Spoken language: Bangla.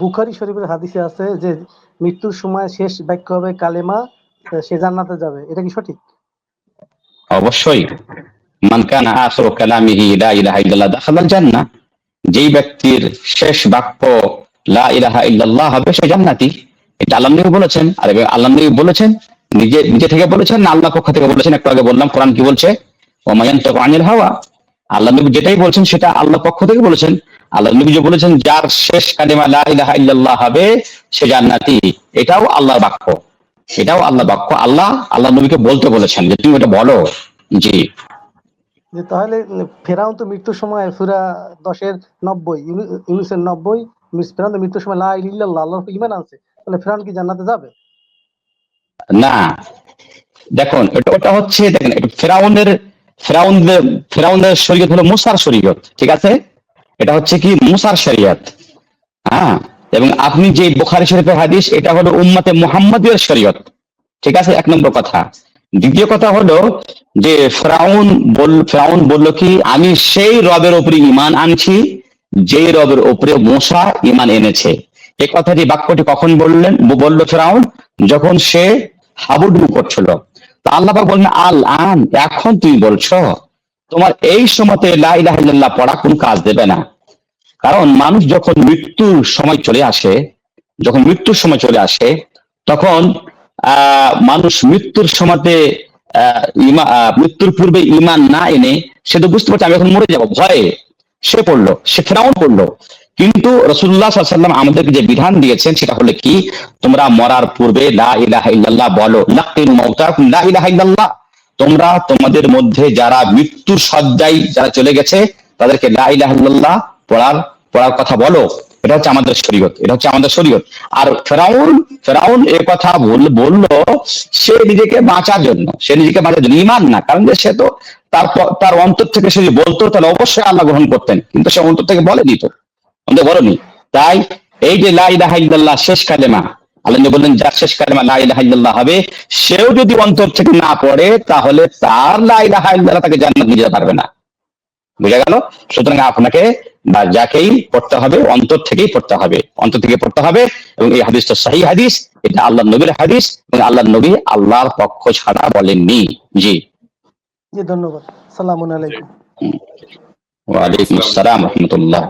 বুখারী শরীফের হাদিসে আছে যে মৃত্যুর সময় শেষ বাক্য হবে কালেমা সে জান্নাতে যাবে। এটা কি সঠিক? অবশ্যই। মান কানা আখিরু কালামিহি লা ইলাহা ইল্লাল্লাহ দাখালাল জান্নাহ। যেই ব্যক্তির শেষ বাক্য লা ইলাহা ইল্লাল্লাহ হবে, সে জান্নাতি। এটা আল্লাহ নবী বলেছেন। আর আল্লাহ নবী বলেছেন, নিজে নিজে থেকে বলেছেন না? আল্লাহ পক্ষ থেকে বলেছেন? একটু আগে বললাম, কোরআন কি বলছে? ওমায়ান্তাকু আনিল হাওয়া আল্লাহ নবী যেটাই বলছেন সেটা আল্লাহ পক্ষ থেকে বলেছেন। আল্লাহ নবী যে বলেছেন যার শেষ কালিমা ইলাহা ইল্লাল্লাহ হবে সে জান্নাতি। এটাও আল্লাহর বাক্য। এটাও আল্লাহ বাক্য। আল্লাহ আল্লাহ নবীকে বলতে বলেছেন যে তুমি এটা বলো। জি। যে তাহলে ফেরাউন তো মৃত্যুর সময় সুরা দশের নব্বই ইউনু- ইউনুসের নব্বই ফেরাউন তো মৃত্যুর সময় লা ইলাহা ইল্লাল্লাহ আল্লাহর উপর ঈমান আনছে। তাহলে ফেরাউন কি জান্নাতে যাবে? না। দেখুন এটা ওটা হচ্ছে দেখেন ফেরাউনের ফেরাউনদের ফেরাউনের শরীয়ত হলো মুসার শরীয়ত, ঠিক আছে? এটা হচ্ছে কি? মুসার শরীয়ত। হ্যাঁ? এবং আপনি যে বুখারী শরীফের হাদিস, এটা হলো উম্মতে মুহাম্মাদের শরীয়ত, ঠিক আছে? এক নম্বর কথা। দ্বিতীয় কথা হলো যে ফেরাউন বল, ফেরাউন বলল কি, আমি সেই রবের উপরে ইমান আনছি যে রবের উপরে মোসা ইমান এনেছে। এই কথাটি বাক্যটি কখন বললেন? বলল ফেরাউন, যখন সে হাবুডুবু করছিল। আল্লাহ পাক বললেন, আল আন, এখন তুমি বলছো, তোমার এই সময়তে লা ইলাহা পড়া কোন কাজ দেবে না। কারণ মানুষ যখন মৃত্যুর সময় চলে আসে, যখন মৃত্যুর সময় চলে আসে, তখন মানুষ মৃত্যুর সময়তে মৃত্যুর পূর্বে ইমান না এনে, সে তো বুঝতে পারছে, আমি এখন মরে যাব, ভয়ে। সে পড়ল, সে ফেরাউন পড়ল। কিন্তু রসুল্লাহ সাল্লাম আমাদেরকে যে বিধান দিয়েছেন, সেটা হলো কি? তোমরা মরার পূর্বে লা বলো লাকিন তোমরা তোমাদের মধ্যে যারা মৃত্যুর সজ্জায় যারা চলে গেছে, তাদেরকে লা পড়ার পড়ার কথা বলো। এটা হচ্ছে আমাদের শরীয়ত, এটা হচ্ছে আমাদের শরীয়ত। আর ফেরাউন ফেরাউন এ কথা বল, বলল, সে নিজেকে বাঁচার জন্য, সে নিজেকে বাঁচার জন্য ইমান না, কারণ যে সে তো তার তার অন্তর থেকে সে যদি বলতো, তাহলে অবশ্যই আল্লাহ গ্রহণ করতেন, কিন্তু সে অন্তর থেকে বলে তো। আমাদের বলনি তাই এই যে লা ইলাহা ইল্লাল্লাহ শেষ কালেমা আল্লাহ বললেন যার শেষ কালেমা লা ইলাহা হবে সেও যদি অন্তর থেকে না পড়ে তাহলে তার লা ইলাহা তাকে জান্নাত নিয়ে যেতে পারবে না। বুঝা গেল? সুতরাং আপনাকে বা যাকেই পড়তে হবে অন্তর থেকেই পড়তে হবে। অন্তর থেকে পড়তে হবে এবং এই হাদিসটা সহি হাদিস এটা আল্লাহ নবীর হাদিস এবং আল্লাহ নবী আল্লাহর পক্ষ ছাড়া বলেননি। জি। জি ধন্যবাদ। সালামুন আলাইকুম। ওয়ালাইকুম আসসালাম রহমতুল্লাহ।